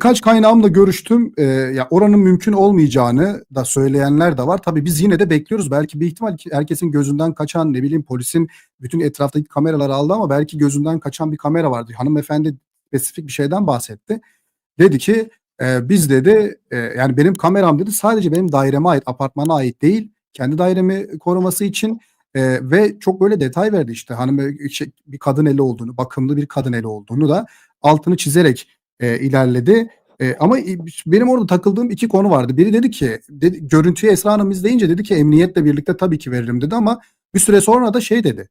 Birkaç kaynağımla görüştüm. Ee, ya oranın mümkün olmayacağını da söyleyenler de var. Tabii biz yine de bekliyoruz. Belki bir ihtimal ki herkesin gözünden kaçan ne bileyim polisin bütün etraftaki kameraları aldı ama belki gözünden kaçan bir kamera vardı. Hanımefendi spesifik bir şeyden bahsetti. Dedi ki e, biz dedi e, yani benim kameram dedi sadece benim daireme ait apartmana ait değil. Kendi dairemi koruması için e, ve çok böyle detay verdi işte hanım şey, bir kadın eli olduğunu bakımlı bir kadın eli olduğunu da altını çizerek e, ilerledi. E, ama benim orada takıldığım iki konu vardı. Biri dedi ki dedi, görüntüyü Esra Hanım izleyince dedi ki emniyetle birlikte tabii ki veririm dedi ama bir süre sonra da şey dedi.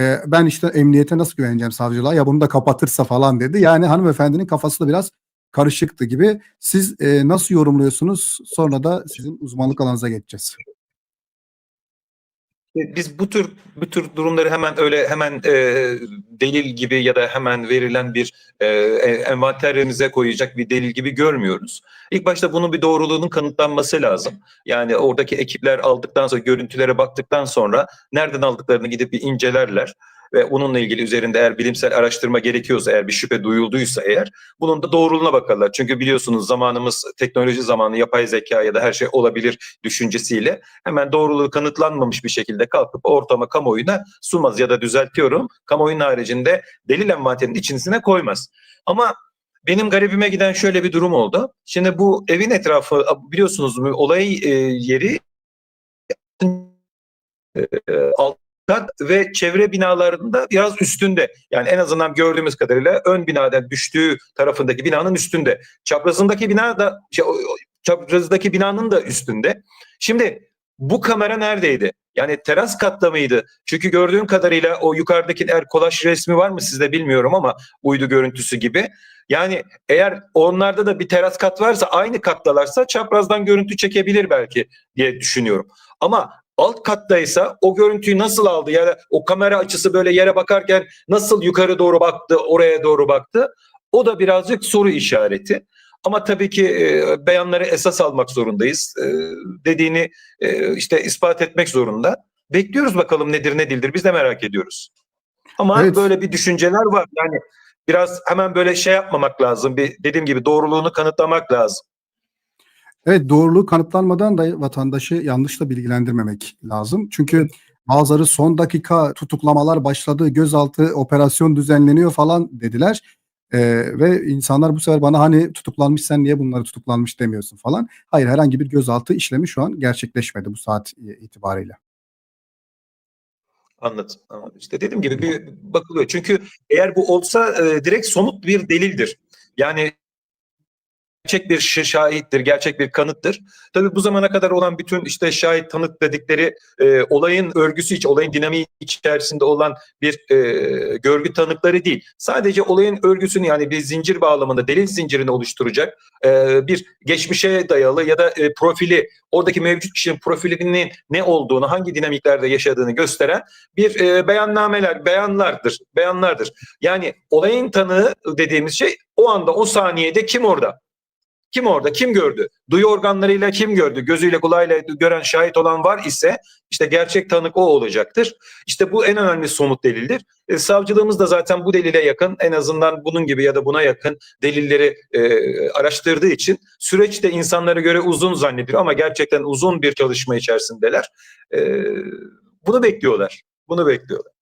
E, ben işte emniyete nasıl güveneceğim savcılığa ya bunu da kapatırsa falan dedi. Yani hanımefendinin kafası da biraz karışıktı gibi. Siz e, nasıl yorumluyorsunuz? Sonra da sizin uzmanlık alanınıza geçeceğiz. Biz bu tür bu tür durumları hemen öyle hemen e, delil gibi ya da hemen verilen bir e, envanterimize koyacak bir delil gibi görmüyoruz. İlk başta bunun bir doğruluğunun kanıtlanması lazım. Yani oradaki ekipler aldıktan sonra görüntülere baktıktan sonra nereden aldıklarını gidip bir incelerler ve bununla ilgili üzerinde eğer bilimsel araştırma gerekiyorsa eğer bir şüphe duyulduysa eğer bunun da doğruluğuna bakarlar. Çünkü biliyorsunuz zamanımız teknoloji zamanı yapay zeka ya da her şey olabilir düşüncesiyle hemen doğruluğu kanıtlanmamış bir şekilde kalkıp ortama kamuoyuna sunmaz ya da düzeltiyorum kamuoyunun haricinde delil envanterinin içerisine koymaz. Ama benim garibime giden şöyle bir durum oldu. Şimdi bu evin etrafı biliyorsunuz olay e, yeri e, alt kat ve çevre binalarında biraz üstünde. Yani en azından gördüğümüz kadarıyla ön binadan düştüğü tarafındaki binanın üstünde. Çaprazındaki bina da şey, çaprazındaki binanın da üstünde. Şimdi bu kamera neredeydi? Yani teras katta mıydı? Çünkü gördüğüm kadarıyla o yukarıdaki eğer kolaj resmi var mı sizde bilmiyorum ama uydu görüntüsü gibi. Yani eğer onlarda da bir teras kat varsa aynı kattalarsa çaprazdan görüntü çekebilir belki diye düşünüyorum. Ama alt kattaysa o görüntüyü nasıl aldı ya da o kamera açısı böyle yere bakarken nasıl yukarı doğru baktı, oraya doğru baktı? O da birazcık soru işareti. Ama tabii ki e, beyanları esas almak zorundayız. E, dediğini e, işte ispat etmek zorunda. Bekliyoruz bakalım nedir ne değildir. Biz de merak ediyoruz. Ama evet. böyle bir düşünceler var. Yani biraz hemen böyle şey yapmamak lazım. Bir dediğim gibi doğruluğunu kanıtlamak lazım. Evet doğruluğu kanıtlanmadan da vatandaşı yanlış da bilgilendirmemek lazım. Çünkü bazıları son dakika tutuklamalar başladı, gözaltı operasyon düzenleniyor falan dediler. Ee, ve insanlar bu sefer bana hani tutuklanmış sen niye bunları tutuklanmış demiyorsun falan. Hayır herhangi bir gözaltı işlemi şu an gerçekleşmedi bu saat itibariyle. Anladım, anladım. İşte dediğim gibi bir bakılıyor. Çünkü eğer bu olsa e, direkt somut bir delildir. Yani gerçek bir şahittir, gerçek bir kanıttır. Tabii bu zamana kadar olan bütün işte şahit tanık dedikleri e, olayın örgüsü iç, olayın dinamiği içerisinde olan bir e, görgü tanıkları değil. Sadece olayın örgüsünü yani bir zincir bağlamında delil zincirini oluşturacak e, bir geçmişe dayalı ya da e, profili, oradaki mevcut kişinin profilinin ne olduğunu, hangi dinamiklerde yaşadığını gösteren bir e, beyannameler, beyanlardır, beyanlardır. Yani olayın tanığı dediğimiz şey o anda, o saniyede kim orada? Kim orada? Kim gördü? Duyu organlarıyla kim gördü? Gözüyle kulağıyla gören şahit olan var ise işte gerçek tanık o olacaktır. İşte bu en önemli somut delildir. E, savcılığımız da zaten bu delile yakın en azından bunun gibi ya da buna yakın delilleri e, araştırdığı için süreç de insanlara göre uzun zannediyor ama gerçekten uzun bir çalışma içerisindeler. E, bunu bekliyorlar. Bunu bekliyorlar.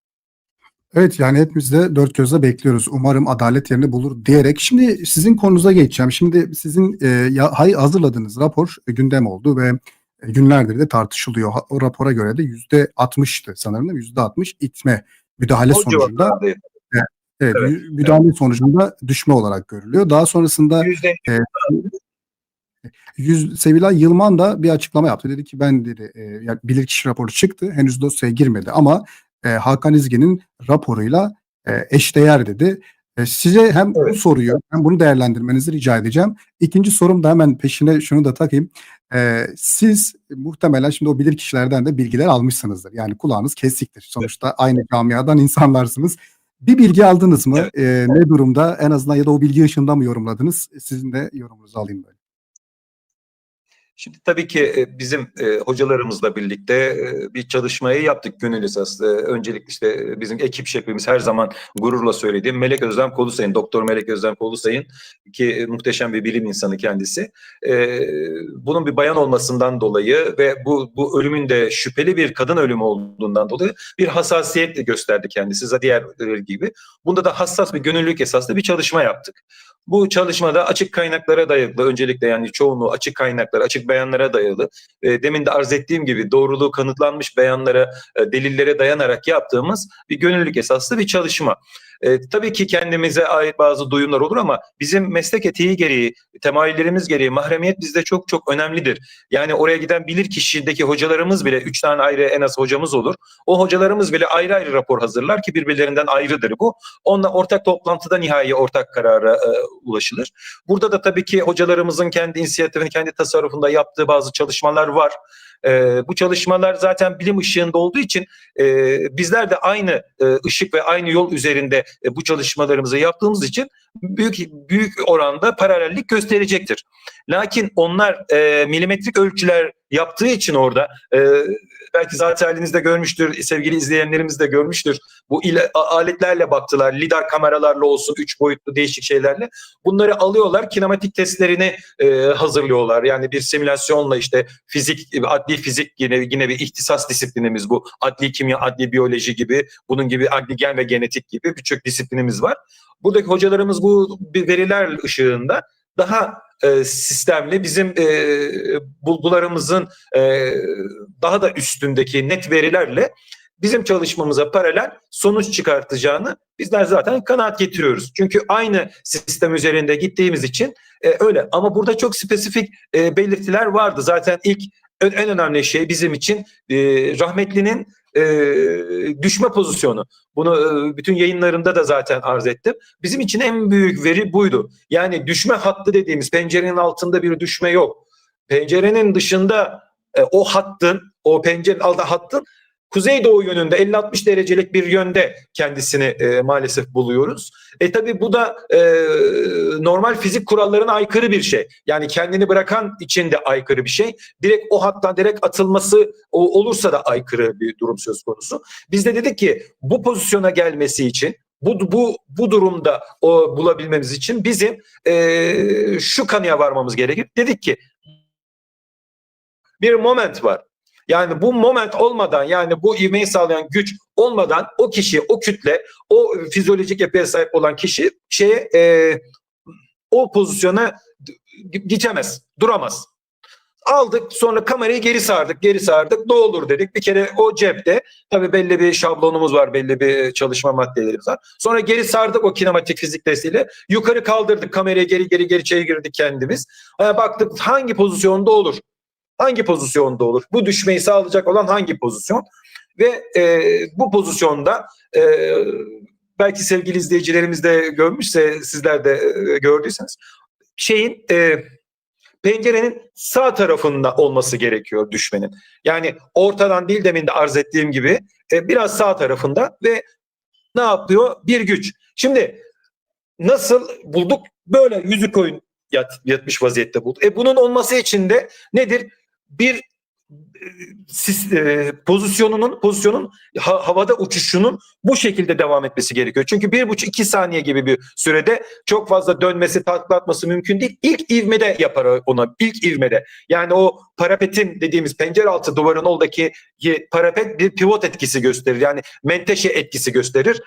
Evet yani hepimiz de dört gözle bekliyoruz. Umarım adalet yerini bulur diyerek. Şimdi sizin konunuza geçeceğim. Şimdi sizin e, hazırladığınız rapor e, gündem oldu ve e, günlerdir de tartışılıyor. O rapora göre de yüzde altmıştı sanırım. Yüzde altmış itme müdahale o sonucunda. Evet, evet, evet, müdahale evet. sonucunda düşme olarak görülüyor. Daha sonrasında e, Yüz, Sevilay Yılman da bir açıklama yaptı. Dedi ki ben dedi e, bilirkişi raporu çıktı. Henüz dosyaya girmedi ama e, Hakan İzgi'nin raporuyla e, eşdeğer dedi. E, size hem evet. bu soruyu hem bunu değerlendirmenizi rica edeceğim. İkinci sorum da hemen peşine şunu da takayım. E, siz muhtemelen şimdi o bilir kişilerden de bilgiler almışsınızdır. Yani kulağınız kesiktir. Sonuçta evet. aynı camiadan insanlarsınız. Bir bilgi aldınız mı? Evet. E, ne durumda? En azından ya da o bilgi ışığında mı yorumladınız? Sizin de yorumunuzu alayım böyle. Şimdi tabii ki e, bizim e, hocalarımızla birlikte e, bir çalışmayı yaptık gönül esaslı. Öncelikle işte bizim ekip şefimiz her zaman gururla söylediğim Melek Özlem Kolusay'ın, Doktor Melek Özlem Kolusay'ın ki muhteşem bir bilim insanı kendisi. Bunun bir bayan olmasından dolayı ve bu, bu ölümün de şüpheli bir kadın ölümü olduğundan dolayı bir hassasiyet gösterdi kendisi diğer gibi. Bunda da hassas bir gönüllülük esaslı bir çalışma yaptık. Bu çalışmada açık kaynaklara dayalı, öncelikle yani çoğunluğu açık kaynaklara, açık beyanlara dayalı, e, demin de arz ettiğim gibi doğruluğu kanıtlanmış beyanlara, e, delillere dayanarak yaptığımız bir gönüllülük esaslı bir çalışma. E, tabii ki kendimize ait bazı duyumlar olur ama bizim meslek etiği gereği, temayüllerimiz gereği mahremiyet bizde çok çok önemlidir. Yani oraya giden bilir kişideki hocalarımız bile, üç tane ayrı en az hocamız olur. O hocalarımız bile ayrı ayrı rapor hazırlar ki birbirlerinden ayrıdır bu. Onunla ortak toplantıda nihai ortak karara e, ulaşılır. Burada da tabii ki hocalarımızın kendi inisiyatifini, kendi tasarrufunda yaptığı bazı çalışmalar var. E, bu çalışmalar zaten bilim ışığında olduğu için e, bizler de aynı e, ışık ve aynı yol üzerinde e, bu çalışmalarımızı yaptığımız için büyük büyük oranda paralellik gösterecektir. Lakin onlar e, milimetrik ölçüler yaptığı için orada e, belki zaten halinizde görmüştür, sevgili izleyenlerimiz de görmüştür. Bu ile, aletlerle baktılar, lidar kameralarla olsun, üç boyutlu değişik şeylerle. Bunları alıyorlar, kinematik testlerini e, hazırlıyorlar. Yani bir simülasyonla işte fizik, adli fizik yine yine bir ihtisas disiplinimiz bu. Adli kimya, adli biyoloji gibi, bunun gibi adli gen ve genetik gibi birçok disiplinimiz var. Buradaki hocalarımız bu veriler ışığında daha e, sistemli bizim e, bulgularımızın e, daha da üstündeki net verilerle bizim çalışmamıza paralel sonuç çıkartacağını bizler zaten kanaat getiriyoruz. Çünkü aynı sistem üzerinde gittiğimiz için e, öyle. Ama burada çok spesifik e, belirtiler vardı. Zaten ilk en en önemli şey bizim için e, rahmetlinin e, düşme pozisyonu. Bunu e, bütün yayınlarımda da zaten arz ettim. Bizim için en büyük veri buydu. Yani düşme hattı dediğimiz pencerenin altında bir düşme yok. Pencerenin dışında e, o hattın, o pencerenin altında hattın kuzeydoğu yönünde 50-60 derecelik bir yönde kendisini e, maalesef buluyoruz. E tabi bu da e, normal fizik kurallarına aykırı bir şey. Yani kendini bırakan için de aykırı bir şey. Direkt o hattan direkt atılması o, olursa da aykırı bir durum söz konusu. Biz de dedik ki bu pozisyona gelmesi için bu bu bu durumda o bulabilmemiz için bizim e, şu kanıya varmamız gerekir. Dedik ki bir moment var. Yani bu moment olmadan yani bu ivmeyi sağlayan güç olmadan o kişi, o kütle, o fizyolojik yapıya sahip olan kişi şeye e, o pozisyona geçemez, duramaz. Aldık sonra kamerayı geri sardık, geri sardık. Ne olur dedik. Bir kere o cepte tabii belli bir şablonumuz var, belli bir çalışma maddelerimiz var. Sonra geri sardık o kinematik fizik testiyle. Yukarı kaldırdık kamerayı geri geri geri çevirdik kendimiz. Ha, baktık hangi pozisyonda olur? Hangi pozisyonda olur? Bu düşmeyi sağlayacak olan hangi pozisyon? Ve e, bu pozisyonda e, belki sevgili izleyicilerimiz de görmüşse sizler de e, gördüyseniz şeyin e, pencerenin sağ tarafında olması gerekiyor düşmenin. Yani ortadan değil demin de arz ettiğim gibi e, biraz sağ tarafında ve ne yapıyor? Bir güç. Şimdi nasıl bulduk? Böyle yüzü koyun yat, yatmış vaziyette bulduk. E bunun olması için de nedir? Bir pozisyonunun pozisyonun ha- havada uçuşunun bu şekilde devam etmesi gerekiyor. Çünkü bir buçuk iki saniye gibi bir sürede çok fazla dönmesi, takla atması mümkün değil. İlk ivmede yapar ona. ilk ivmede. Yani o parapetin dediğimiz pencere altı duvarın oradaki parapet bir pivot etkisi gösterir. Yani menteşe etkisi gösterir.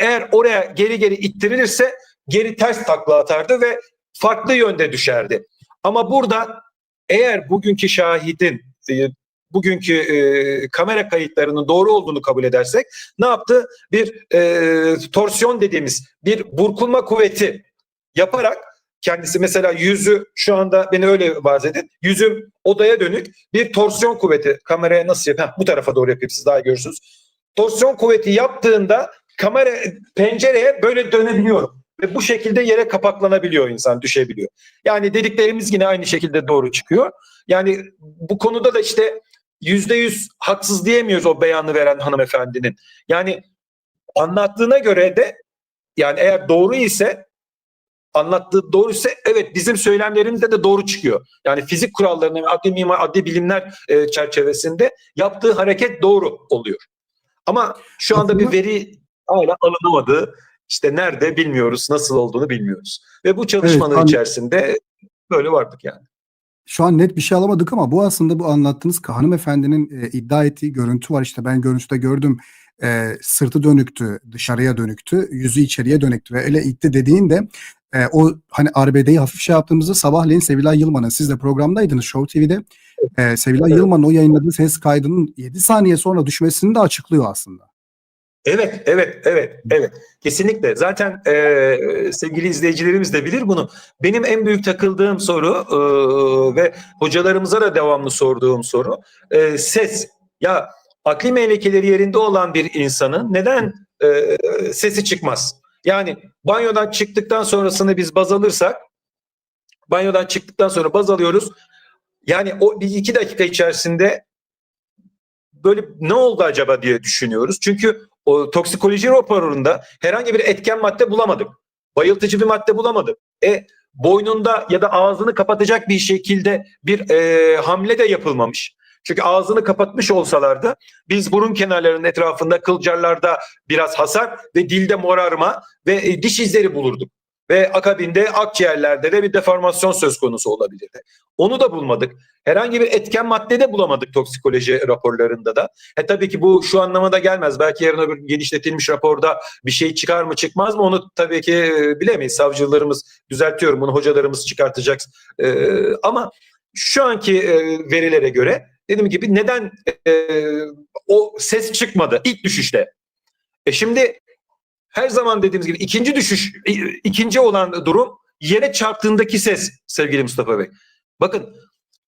Eğer oraya geri geri ittirilirse geri ters takla atardı ve farklı yönde düşerdi. Ama burada eğer bugünkü şahidin e, bugünkü e, kamera kayıtlarının doğru olduğunu kabul edersek ne yaptı? Bir e, torsiyon dediğimiz bir burkulma kuvveti yaparak kendisi mesela yüzü şu anda beni öyle vaz. Yüzüm odaya dönük bir torsiyon kuvveti. Kameraya nasıl yapayım? Bu tarafa doğru yapayım siz daha görürsünüz. Torsiyon kuvveti yaptığında kamera pencereye böyle dönebiliyorum. Ve bu şekilde yere kapaklanabiliyor insan, düşebiliyor. Yani dediklerimiz yine aynı şekilde doğru çıkıyor. Yani bu konuda da işte yüzde yüz haksız diyemiyoruz o beyanı veren hanımefendinin. Yani anlattığına göre de yani eğer doğru ise anlattığı doğruysa evet bizim söylemlerimizde de doğru çıkıyor. Yani fizik kurallarına ve adli mimar, adli bilimler e, çerçevesinde yaptığı hareket doğru oluyor. Ama şu anda bir veri hala alınamadı. İşte nerede bilmiyoruz, nasıl olduğunu bilmiyoruz. Ve bu çalışmanın an- içerisinde böyle vardık yani. Şu an net bir şey alamadık ama bu aslında bu anlattığınız hanımefendinin e, iddia ettiği görüntü var. İşte ben görüntüde gördüm. E, sırtı dönüktü, dışarıya dönüktü, yüzü içeriye dönüktü ve öyle itti dediğinde e, o hani arbedeyi hafif şey yaptığımızda sabahleyin Sevilay Yılmaz'ın siz de programdaydınız Show TV'de. E, Sevilay Evet. Yılmaz'ın o yayınladığı ses kaydının 7 saniye sonra düşmesini de açıklıyor aslında. Evet, evet, evet, evet. Kesinlikle. Zaten e, sevgili izleyicilerimiz de bilir bunu. Benim en büyük takıldığım soru e, ve hocalarımıza da devamlı sorduğum soru e, ses. Ya akli melekeleri yerinde olan bir insanın neden e, sesi çıkmaz? Yani banyodan çıktıktan sonrasını biz baz alırsak, banyodan çıktıktan sonra baz alıyoruz. Yani o bir iki dakika içerisinde böyle ne oldu acaba diye düşünüyoruz. Çünkü o toksikoloji raporunda herhangi bir etken madde bulamadık. Bayıltıcı bir madde bulamadık. E boynunda ya da ağzını kapatacak bir şekilde bir e, hamle de yapılmamış. Çünkü ağzını kapatmış olsalardı biz burun kenarlarının etrafında kılcarlarda biraz hasar ve dilde morarma ve e, diş izleri bulurduk. Ve akabinde akciğerlerde de bir deformasyon söz konusu olabilirdi. Onu da bulmadık. Herhangi bir etken madde de bulamadık toksikoloji raporlarında da. E tabii ki bu şu anlamada gelmez. Belki yarın öbür genişletilmiş raporda bir şey çıkar mı çıkmaz mı onu tabii ki e, bilemeyiz. Savcılarımız düzeltiyorum bunu hocalarımız çıkartacak. E, ama şu anki e, verilere göre dediğim gibi neden e, o ses çıkmadı ilk düşüşte? E şimdi her zaman dediğimiz gibi ikinci düşüş, ikinci olan durum yere çarptığındaki ses sevgili Mustafa Bey. Bakın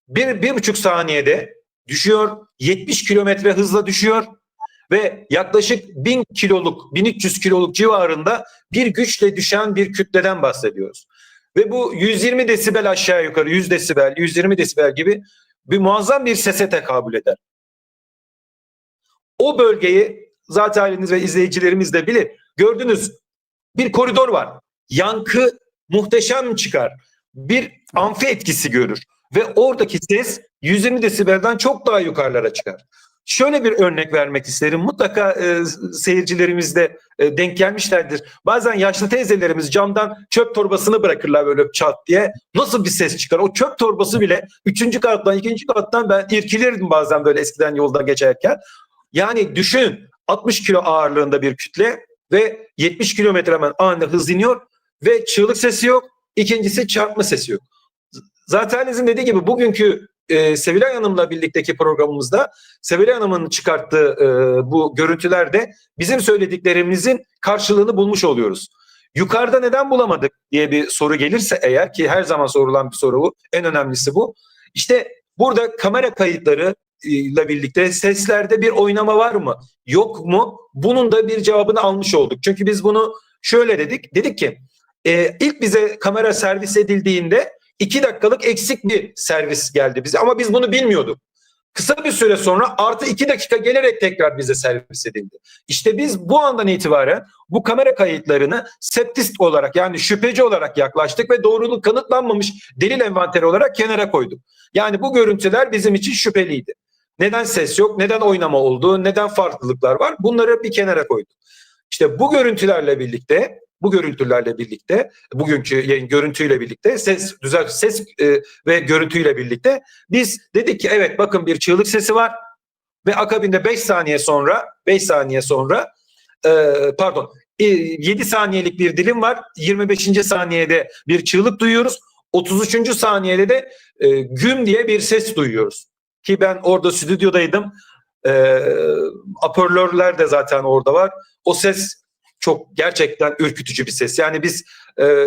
bir, bir buçuk saniyede düşüyor, 70 kilometre hızla düşüyor ve yaklaşık 1000 kiloluk, 1300 kiloluk civarında bir güçle düşen bir kütleden bahsediyoruz. Ve bu 120 desibel aşağı yukarı 100 desibel, 120 desibel gibi bir muazzam bir sese tekabül eder. O bölgeyi zaten haliniz ve izleyicilerimiz de bilir. Gördünüz bir koridor var. Yankı muhteşem çıkar. Bir amfi etkisi görür. Ve oradaki ses 120 desibelden çok daha yukarılara çıkar. Şöyle bir örnek vermek isterim. Mutlaka e, seyircilerimiz de e, denk gelmişlerdir. Bazen yaşlı teyzelerimiz camdan çöp torbasını bırakırlar böyle çat diye. Nasıl bir ses çıkar? O çöp torbası bile üçüncü kattan, ikinci kattan ben irkilirdim bazen böyle eskiden yolda geçerken. Yani düşünün 60 kilo ağırlığında bir kütle ve 70 kilometre hemen anında hız iniyor ve çığlık sesi yok. İkincisi çarpma sesi yok. Zaten Ezin dediği gibi bugünkü e, Sevilay Hanım'la birlikteki programımızda Sevilay Hanım'ın çıkarttığı e, bu görüntülerde bizim söylediklerimizin karşılığını bulmuş oluyoruz. Yukarıda neden bulamadık diye bir soru gelirse eğer ki her zaman sorulan bir soru bu. En önemlisi bu. İşte burada kamera kayıtları ile birlikte seslerde bir oynama var mı? Yok mu? Bunun da bir cevabını almış olduk. Çünkü biz bunu şöyle dedik. Dedik ki e, ilk bize kamera servis edildiğinde iki dakikalık eksik bir servis geldi bize ama biz bunu bilmiyorduk. Kısa bir süre sonra artı iki dakika gelerek tekrar bize servis edildi. İşte biz bu andan itibaren bu kamera kayıtlarını septist olarak yani şüpheci olarak yaklaştık ve doğruluğu kanıtlanmamış delil envanteri olarak kenara koyduk. Yani bu görüntüler bizim için şüpheliydi. Neden ses yok, neden oynama oldu, neden farklılıklar var bunları bir kenara koyduk. İşte bu görüntülerle birlikte bu görüntülerle birlikte bugünkü yayın görüntüyle birlikte ses düzel ses e, ve görüntüyle birlikte biz dedik ki evet bakın bir çığlık sesi var ve akabinde 5 saniye sonra 5 saniye sonra e, pardon e, 7 saniyelik bir dilim var 25. saniyede bir çığlık duyuyoruz 33. saniyede de e, güm diye bir ses duyuyoruz ki ben orada stüdyodaydım e, apörlörler de zaten orada var o ses çok gerçekten ürkütücü bir ses. Yani biz e,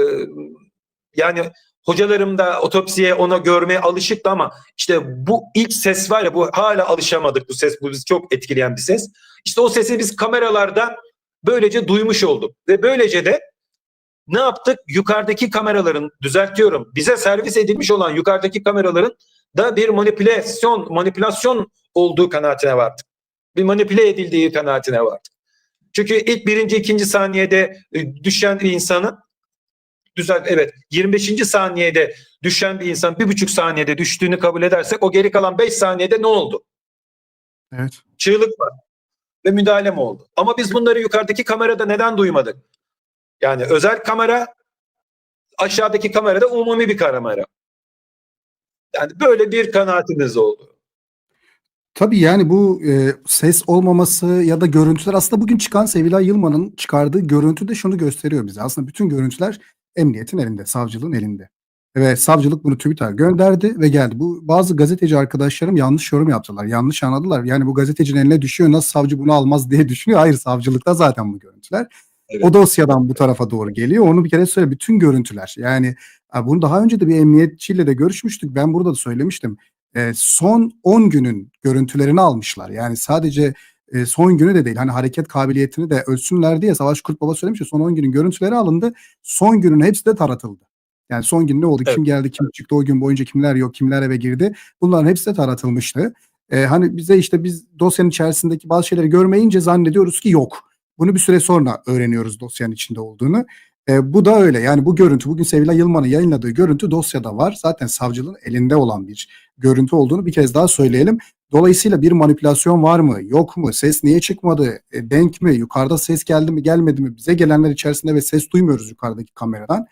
yani hocalarım da otopsiye ona görmeye alışıktı ama işte bu ilk ses var ya bu hala alışamadık bu ses. Bu bizi çok etkileyen bir ses. İşte o sesi biz kameralarda böylece duymuş olduk ve böylece de ne yaptık? Yukarıdaki kameraların düzeltiyorum. Bize servis edilmiş olan yukarıdaki kameraların da bir manipülasyon manipülasyon olduğu kanaatine vardık. Bir manipüle edildiği kanaatine vardık. Çünkü ilk birinci, ikinci saniyede e, düşen bir insanın düzel evet 25. saniyede düşen bir insan bir buçuk saniyede düştüğünü kabul edersek o geri kalan 5 saniyede ne oldu? Evet. Çığlık var ve müdahale mi oldu? Ama biz bunları yukarıdaki kamerada neden duymadık? Yani özel kamera aşağıdaki kamerada umumi bir kamera. Yani böyle bir kanaatimiz oldu. Tabii yani bu e, ses olmaması ya da görüntüler aslında bugün çıkan Sevilay Yılmaz'ın çıkardığı görüntü de şunu gösteriyor bize. Aslında bütün görüntüler emniyetin elinde, savcılığın elinde. Ve savcılık bunu TÜBİTAK'a gönderdi ve geldi. Bu bazı gazeteci arkadaşlarım yanlış yorum yaptılar. Yanlış anladılar. Yani bu gazetecinin eline düşüyor nasıl savcı bunu almaz diye düşünüyor. Hayır savcılıkta zaten bu görüntüler. Evet. O dosyadan bu tarafa doğru geliyor. Onu bir kere söyle bütün görüntüler. Yani bunu daha önce de bir emniyetçiyle de görüşmüştük. Ben burada da söylemiştim. E, son 10 günün görüntülerini almışlar. Yani sadece e, son günü de değil. Hani hareket kabiliyetini de ölçsünler diye Savaş Kurt Baba söylemiş ya son 10 günün görüntüleri alındı. Son günün hepsi de taratıldı. Yani son gün ne oldu? Evet. Kim geldi, kim çıktı o gün boyunca kimler yok, kimler eve girdi. Bunların hepsi de taratılmıştı. E, hani bize işte biz dosyanın içerisindeki bazı şeyleri görmeyince zannediyoruz ki yok. Bunu bir süre sonra öğreniyoruz dosyanın içinde olduğunu. E, bu da öyle. Yani bu görüntü bugün Sevilay Yılmaz'ın yayınladığı görüntü dosyada var. Zaten savcılığın elinde olan bir görüntü olduğunu bir kez daha söyleyelim. Dolayısıyla bir manipülasyon var mı? Yok mu? Ses niye çıkmadı? E, denk mi? Yukarıda ses geldi mi? Gelmedi mi? Bize gelenler içerisinde ve ses duymuyoruz yukarıdaki kameradan.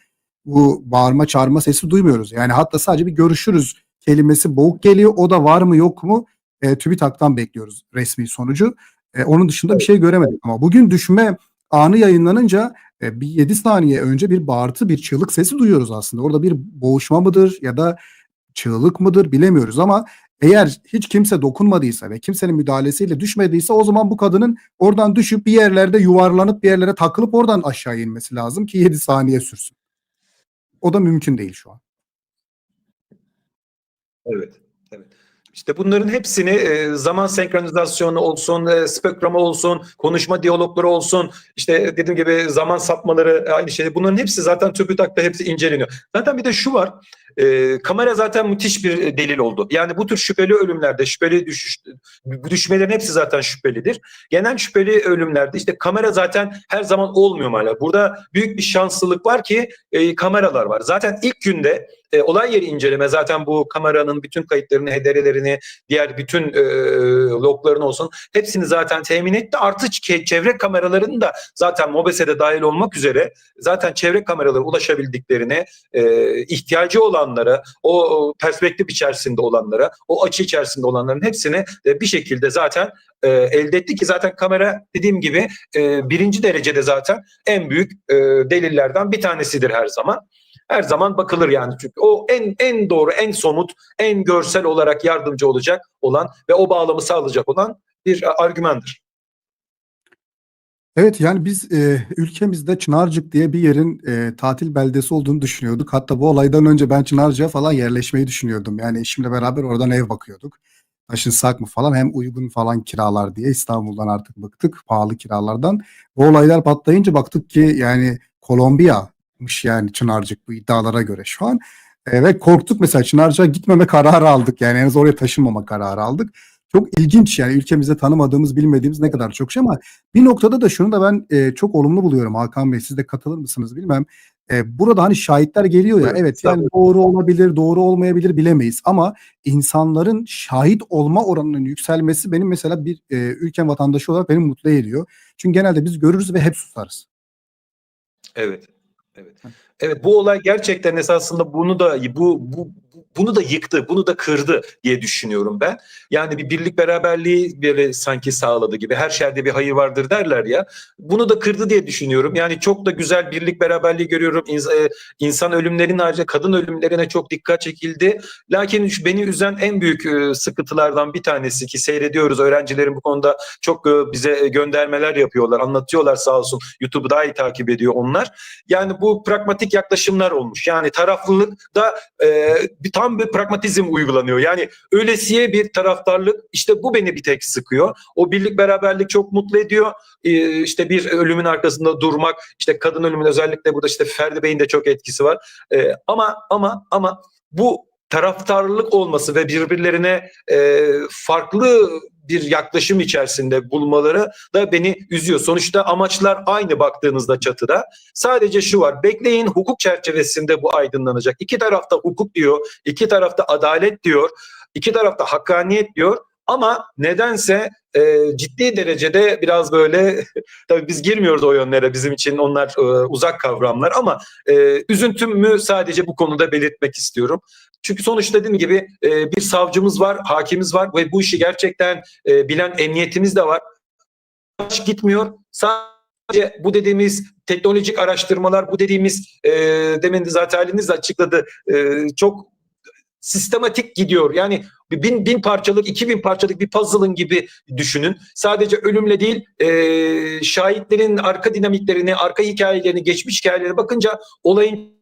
Bu bağırma çağırma sesi duymuyoruz. Yani hatta sadece bir görüşürüz kelimesi boğuk geliyor. O da var mı yok mu? E, TÜBİTAK'tan bekliyoruz resmi sonucu. E, onun dışında bir şey göremedik. Ama bugün düşme anı yayınlanınca e, bir 7 saniye önce bir bağırtı, bir çığlık sesi duyuyoruz aslında. Orada bir boğuşma mıdır ya da çığlık mıdır bilemiyoruz ama eğer hiç kimse dokunmadıysa ve kimsenin müdahalesiyle düşmediyse o zaman bu kadının oradan düşüp bir yerlerde yuvarlanıp bir yerlere takılıp oradan aşağı inmesi lazım ki 7 saniye sürsün. O da mümkün değil şu an. Evet. İşte bunların hepsini e, zaman senkronizasyonu olsun, e, spektrama olsun, konuşma diyalogları olsun, işte dediğim gibi zaman sapmaları e, aynı şey. Bunların hepsi zaten TÜBİTAK'ta hepsi inceleniyor. Zaten bir de şu var. e, kamera zaten müthiş bir delil oldu. Yani bu tür şüpheli ölümlerde, şüpheli düşüş, düşmelerin hepsi zaten şüphelidir. Genel şüpheli ölümlerde işte kamera zaten her zaman olmuyor hala. Burada büyük bir şanslılık var ki e, kameralar var. Zaten ilk günde e, olay yeri inceleme zaten bu kameranın bütün kayıtlarını, hederelerini, diğer bütün e, loglarını olsun hepsini zaten temin etti. Artı çe- çevre kameralarının da zaten MOBESE dahil olmak üzere zaten çevre kameralara ulaşabildiklerine e, ihtiyacı olanlara, o perspektif içerisinde olanlara, o açı içerisinde olanların hepsini e, bir şekilde zaten e, elde etti ki zaten kamera dediğim gibi e, birinci derecede zaten en büyük e, delillerden bir tanesidir her zaman her zaman bakılır yani çünkü o en en doğru, en somut, en görsel olarak yardımcı olacak olan ve o bağlamı sağlayacak olan bir argümandır. Evet yani biz e, ülkemizde Çınarcık diye bir yerin e, tatil beldesi olduğunu düşünüyorduk. Hatta bu olaydan önce ben Çınarcık'a falan yerleşmeyi düşünüyordum. Yani eşimle beraber oradan ev bakıyorduk. Taşınsak mı falan hem uygun falan kiralar diye İstanbul'dan artık bıktık pahalı kiralardan. Bu olaylar patlayınca baktık ki yani Kolombiya'mış yani Çınarcık bu iddialara göre şu an. E, ve korktuk mesela Çınarcık'a gitmeme kararı aldık yani en az oraya taşınmama kararı aldık. Çok ilginç yani ülkemizde tanımadığımız bilmediğimiz ne kadar çok şey ama bir noktada da şunu da ben e, çok olumlu buluyorum Hakan Bey. Siz de katılır mısınız bilmem. E, burada hani şahitler geliyor ya. Evet yani doğru olabilir, doğru olmayabilir bilemeyiz. Ama insanların şahit olma oranının yükselmesi benim mesela bir e, ülkem vatandaşı olarak beni mutlu ediyor. Çünkü genelde biz görürüz ve hep susarız. Evet. Evet. Evet bu olay gerçekten esasında bunu da bu, bu bunu da yıktı, bunu da kırdı diye düşünüyorum ben. Yani bir birlik beraberliği böyle sanki sağladı gibi. Her şerde bir hayır vardır derler ya. Bunu da kırdı diye düşünüyorum. Yani çok da güzel birlik beraberliği görüyorum. E, insan ölümlerinin haricinde kadın ölümlerine çok dikkat çekildi. Lakin beni üzen en büyük e, sıkıntılardan bir tanesi ki seyrediyoruz öğrencilerin bu konuda çok e, bize göndermeler yapıyorlar, anlatıyorlar sağ olsun. YouTube'u daha iyi takip ediyor onlar. Yani bu pragmatik yaklaşımlar olmuş. Yani taraflılık da e, bir tam bir pragmatizm uygulanıyor. Yani öylesiye bir taraftarlık işte bu beni bir tek sıkıyor. O birlik beraberlik çok mutlu ediyor. E, işte bir ölümün arkasında durmak, işte kadın ölümün özellikle burada işte Ferdi Bey'in de çok etkisi var. E, ama ama ama bu taraftarlık olması ve birbirlerine e, farklı bir yaklaşım içerisinde bulmaları da beni üzüyor. Sonuçta amaçlar aynı baktığınızda çatıda. Sadece şu var. Bekleyin hukuk çerçevesinde bu aydınlanacak. İki tarafta hukuk diyor, iki tarafta adalet diyor, iki tarafta hakkaniyet diyor. Ama nedense e, ciddi derecede biraz böyle tabii biz girmiyoruz o yönlere bizim için onlar e, uzak kavramlar ama e, üzüntümü sadece bu konuda belirtmek istiyorum. Çünkü sonuçta dediğim gibi e, bir savcımız var, hakimiz var ve bu işi gerçekten e, bilen emniyetimiz de var. Hiç gitmiyor. Sadece bu dediğimiz teknolojik araştırmalar, bu dediğimiz e, demin de zaten haliniz açıkladı. E, çok sistematik gidiyor. Yani bin, bin parçalık, iki bin parçalık bir puzzle'ın gibi düşünün. Sadece ölümle değil, e, şahitlerin arka dinamiklerini, arka hikayelerini, geçmiş hikayelerine bakınca olayın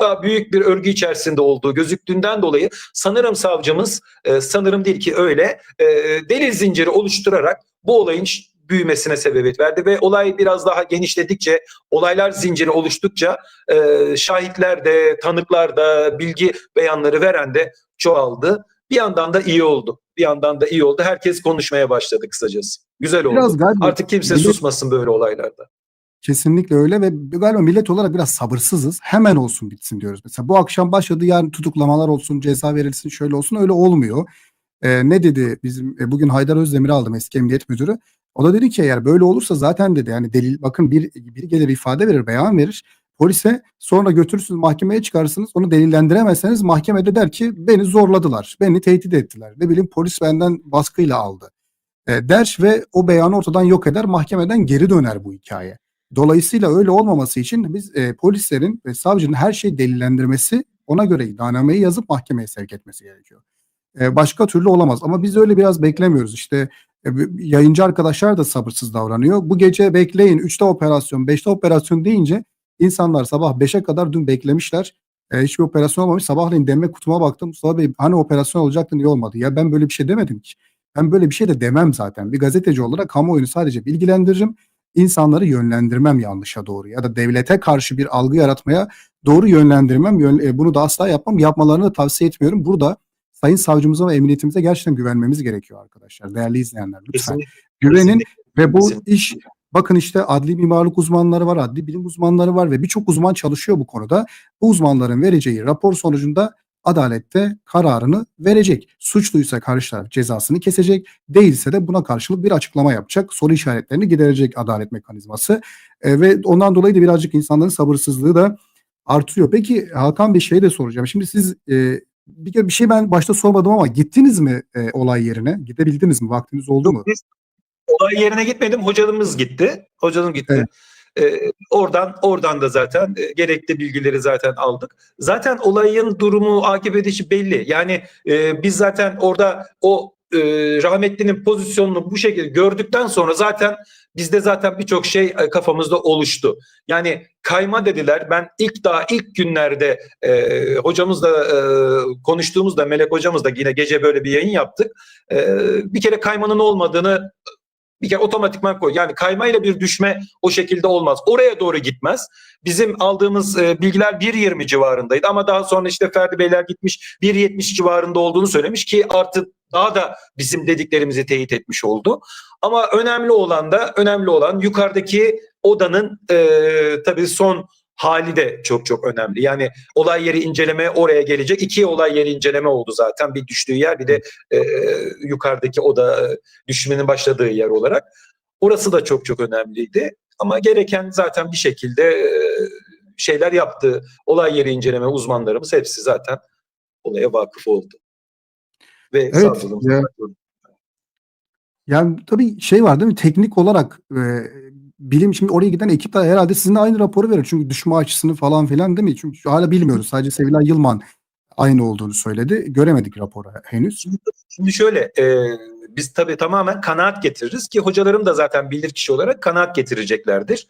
daha büyük bir örgü içerisinde olduğu gözüktüğünden dolayı sanırım savcımız, e, sanırım değil ki öyle, e, delil zinciri oluşturarak bu olayın büyümesine sebebiyet verdi ve olay biraz daha genişledikçe, olaylar zinciri oluştukça e, şahitler de, tanıklar da, bilgi beyanları veren de çoğaldı. Bir yandan da iyi oldu. Bir yandan da iyi oldu. Herkes konuşmaya başladı kısacası. Güzel oldu. Biraz galiba Artık kimse susmasın böyle olaylarda. Kesinlikle öyle ve galiba millet olarak biraz sabırsızız. Hemen olsun bitsin diyoruz. Mesela bu akşam başladı yarın tutuklamalar olsun, ceza verilsin, şöyle olsun öyle olmuyor. Ee, ne dedi bizim e, bugün Haydar Özdemir'i aldım eski emniyet müdürü. O da dedi ki eğer böyle olursa zaten dedi yani delil bakın bir biri gelir ifade verir, beyan verir. Polise sonra götürürsünüz mahkemeye çıkarırsınız. Onu delillendiremezseniz mahkemede der ki beni zorladılar, beni tehdit ettiler. Ne bileyim polis benden baskıyla aldı. E, der ve o beyanı ortadan yok eder. Mahkemeden geri döner bu hikaye. Dolayısıyla öyle olmaması için biz e, polislerin ve savcının her şeyi delillendirmesi ona göre iddianameyi yazıp mahkemeye sevk etmesi gerekiyor. E, başka türlü olamaz ama biz öyle biraz beklemiyoruz. İşte e, yayıncı arkadaşlar da sabırsız davranıyor. Bu gece bekleyin 3'te operasyon 5'te operasyon deyince insanlar sabah 5'e kadar dün beklemişler. E, hiçbir operasyon olmamış. Sabahleyin denme kutuma baktım. Mustafa Bey hani operasyon olacaktı niye olmadı? Ya ben böyle bir şey demedim ki. Ben böyle bir şey de demem zaten. Bir gazeteci olarak kamuoyunu sadece bilgilendiririm insanları yönlendirmem yanlışa doğru ya da devlete karşı bir algı yaratmaya doğru yönlendirmem. Yön- e, bunu da asla yapmam. Yapmalarını da tavsiye etmiyorum. Burada Sayın Savcımıza ve emniyetimize gerçekten güvenmemiz gerekiyor arkadaşlar. Değerli izleyenler lütfen. Kesinlikle. Güvenin kesinlikle. ve bu Kesinlikle. iş bakın işte adli mimarlık uzmanları var, adli bilim uzmanları var ve birçok uzman çalışıyor bu konuda. Bu uzmanların vereceği rapor sonucunda adalette kararını verecek. Suçluysa karşı taraf cezasını kesecek, değilse de buna karşılık bir açıklama yapacak. Soru işaretlerini giderecek adalet mekanizması. E, ve ondan dolayı da birazcık insanların sabırsızlığı da artıyor. Peki Hakan Bey şey de soracağım. Şimdi siz e, bir, kere bir şey ben başta sormadım ama gittiniz mi e, olay yerine? Gidebildiniz mi? Vaktiniz oldu mu? Biz olay yerine gitmedim. Hocamız gitti. Hocam gitti. Ee, oradan oradan da zaten e, gerekli bilgileri zaten aldık. Zaten olayın durumu akip edişi belli. Yani e, biz zaten orada o e, rahmetlinin pozisyonunu bu şekilde gördükten sonra zaten bizde zaten birçok şey e, kafamızda oluştu. Yani kayma dediler. Ben ilk daha ilk günlerde e, hocamızla e, konuştuğumuzda Melek hocamızla yine gece böyle bir yayın yaptık. E, bir kere kaymanın olmadığını bir kere otomatikman koy. Yani kaymayla bir düşme o şekilde olmaz. Oraya doğru gitmez. Bizim aldığımız e, bilgiler 1.20 civarındaydı ama daha sonra işte Ferdi Beyler gitmiş 1.70 civarında olduğunu söylemiş ki artık daha da bizim dediklerimizi teyit etmiş oldu. Ama önemli olan da önemli olan yukarıdaki odanın e, tabii son hali de çok çok önemli. Yani olay yeri inceleme oraya gelecek. İki olay yeri inceleme oldu zaten. Bir düştüğü yer bir de e, yukarıdaki oda e, düşmenin başladığı yer olarak. Orası da çok çok önemliydi. Ama gereken zaten bir şekilde e, şeyler yaptı. Olay yeri inceleme uzmanlarımız hepsi zaten olaya vakıf oldu. Ve Evet, savcılığımız- ya- Yani tabii şey var değil mi? Teknik olarak e, bilim şimdi oraya giden ekip de herhalde sizinle aynı raporu verir. Çünkü düşme açısını falan filan değil mi? Çünkü hala bilmiyoruz. Sadece Sevilay Yılman aynı olduğunu söyledi. Göremedik raporu henüz. Şimdi şöyle e, biz tabii tamamen kanaat getiririz ki hocalarım da zaten bilirkişi olarak kanaat getireceklerdir.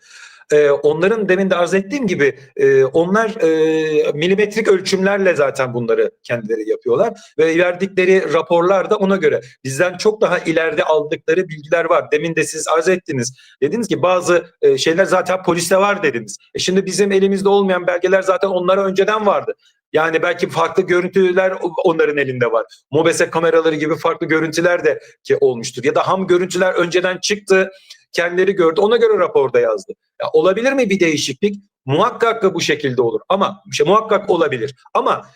E, onların demin de arz ettiğim gibi e, onlar e, milimetrik ölçümlerle zaten bunları kendileri yapıyorlar ve verdikleri raporlar da ona göre bizden çok daha ileride aldıkları bilgiler var. Demin de siz arz ettiniz. Dediniz ki bazı e, şeyler zaten poliste var dediniz. E şimdi bizim elimizde olmayan belgeler zaten onlara önceden vardı. Yani belki farklı görüntüler onların elinde var. Mobese kameraları gibi farklı görüntüler de ki olmuştur. Ya da ham görüntüler önceden çıktı, kendileri gördü, ona göre raporda yazdı. Ya olabilir mi bir değişiklik? Muhakkak da bu şekilde olur. Ama şey, muhakkak olabilir. Ama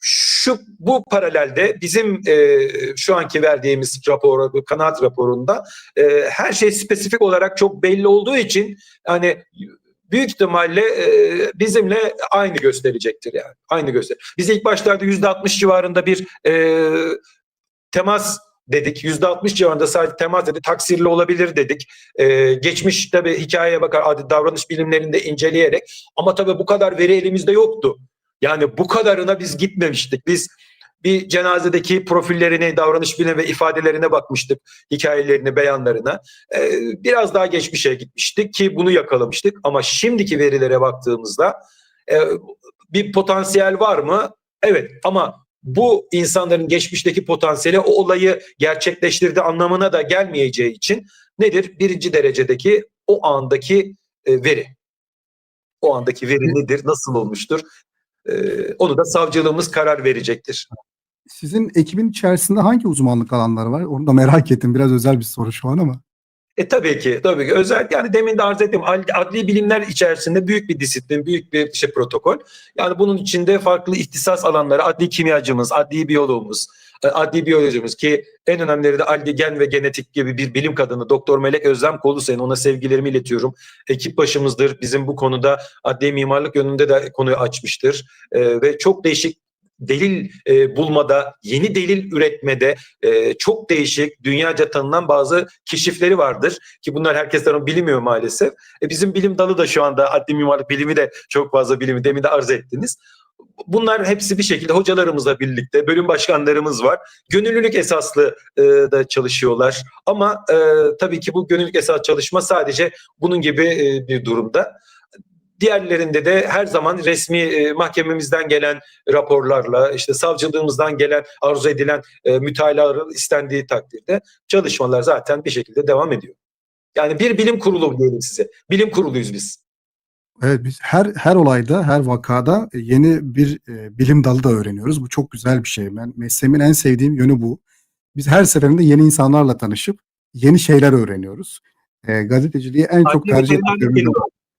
şu bu paralelde bizim e, şu anki verdiğimiz rapor, kanaat raporunda e, her şey spesifik olarak çok belli olduğu için hani büyük ihtimalle e, bizimle aynı gösterecektir yani. Aynı göster. Biz ilk başlarda yüzde 60 civarında bir e, temas dedik. Yüzde 60 civarında sadece temas dedi. Taksirli olabilir dedik. E, geçmiş tabii hikayeye bakar adi davranış bilimlerinde inceleyerek ama tabii bu kadar veri elimizde yoktu. Yani bu kadarına biz gitmemiştik. Biz bir cenazedeki profillerine, davranış biline ve ifadelerine bakmıştık, hikayelerine, beyanlarına. Ee, biraz daha geçmişe gitmiştik ki bunu yakalamıştık. Ama şimdiki verilere baktığımızda e, bir potansiyel var mı? Evet ama bu insanların geçmişteki potansiyeli o olayı gerçekleştirdi anlamına da gelmeyeceği için nedir? Birinci derecedeki o andaki e, veri. O andaki veri nedir? Nasıl olmuştur? Ee, onu da savcılığımız karar verecektir. Sizin ekibin içerisinde hangi uzmanlık alanları var? Onu da merak ettim. Biraz özel bir soru şu an ama. E tabii ki, tabii ki. Özel yani demin de arz ettim. Adli, bilimler içerisinde büyük bir disiplin, büyük bir şey protokol. Yani bunun içinde farklı ihtisas alanları, adli kimyacımız, adli biyoloğumuz, e, adli biyolojimiz ki en önemlileri de adli gen ve genetik gibi bir bilim kadını Doktor Melek Özlem Kolusen ona sevgilerimi iletiyorum. Ekip başımızdır. Bizim bu konuda adli mimarlık yönünde de konuyu açmıştır. E, ve çok değişik delil e, bulmada, yeni delil üretmede e, çok değişik, dünyaca tanınan bazı keşifleri vardır. Ki bunlar herkes bilinmiyor maalesef. E, bizim bilim dalı da şu anda adli mimarlık bilimi de çok fazla bilimi demin de arz ettiniz. Bunlar hepsi bir şekilde hocalarımızla birlikte, bölüm başkanlarımız var. Gönüllülük esaslı e, da çalışıyorlar. Ama e, tabii ki bu gönüllülük esas çalışma sadece bunun gibi e, bir durumda. Diğerlerinde de her zaman resmi e, mahkememizden gelen raporlarla, işte savcılığımızdan gelen arzu edilen e, mütalaların istendiği takdirde çalışmalar zaten bir şekilde devam ediyor. Yani bir bilim kurulu diyelim size. Bilim kuruluyuz biz. Evet biz her her olayda, her vakada e, yeni bir e, bilim dalı da öğreniyoruz. Bu çok güzel bir şey. Ben mesleğimin en sevdiğim yönü bu. Biz her seferinde yeni insanlarla tanışıp yeni şeyler öğreniyoruz. E, gazeteciliği en çok Adli tercih veterinerlik ettiğim.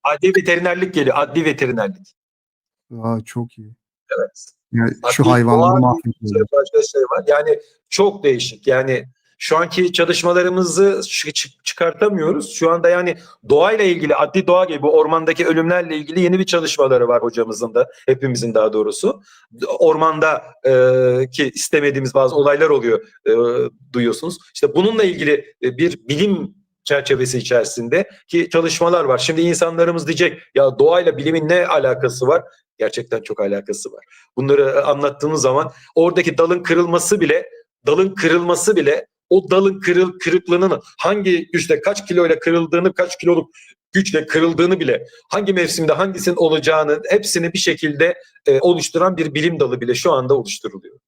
Adli veterinerlik geliyor. Adli veterinerlik. Aa, çok iyi. Evet. Yani şu hayvanları doğa mahvediyorlar. Başka şey var. Yani çok değişik. Yani şu anki çalışmalarımızı çı- çı- çıkartamıyoruz. Şu anda yani doğayla ilgili, adli doğa gibi ormandaki ölümlerle ilgili yeni bir çalışmaları var hocamızın da, hepimizin daha doğrusu. Ormanda e, ki istemediğimiz bazı olaylar oluyor e, duyuyorsunuz. İşte bununla ilgili e, bir bilim çerçevesi içerisinde ki çalışmalar var. Şimdi insanlarımız diyecek ya doğayla bilimin ne alakası var? Gerçekten çok alakası var. Bunları e, anlattığımız zaman oradaki dalın kırılması bile dalın kırılması bile o dalın kırıl kırıklığının hangi güçle kaç kiloyla kırıldığını kaç kiloluk güçle kırıldığını bile hangi mevsimde hangisinin olacağını hepsini bir şekilde e, oluşturan bir bilim dalı bile şu anda oluşturuluyor.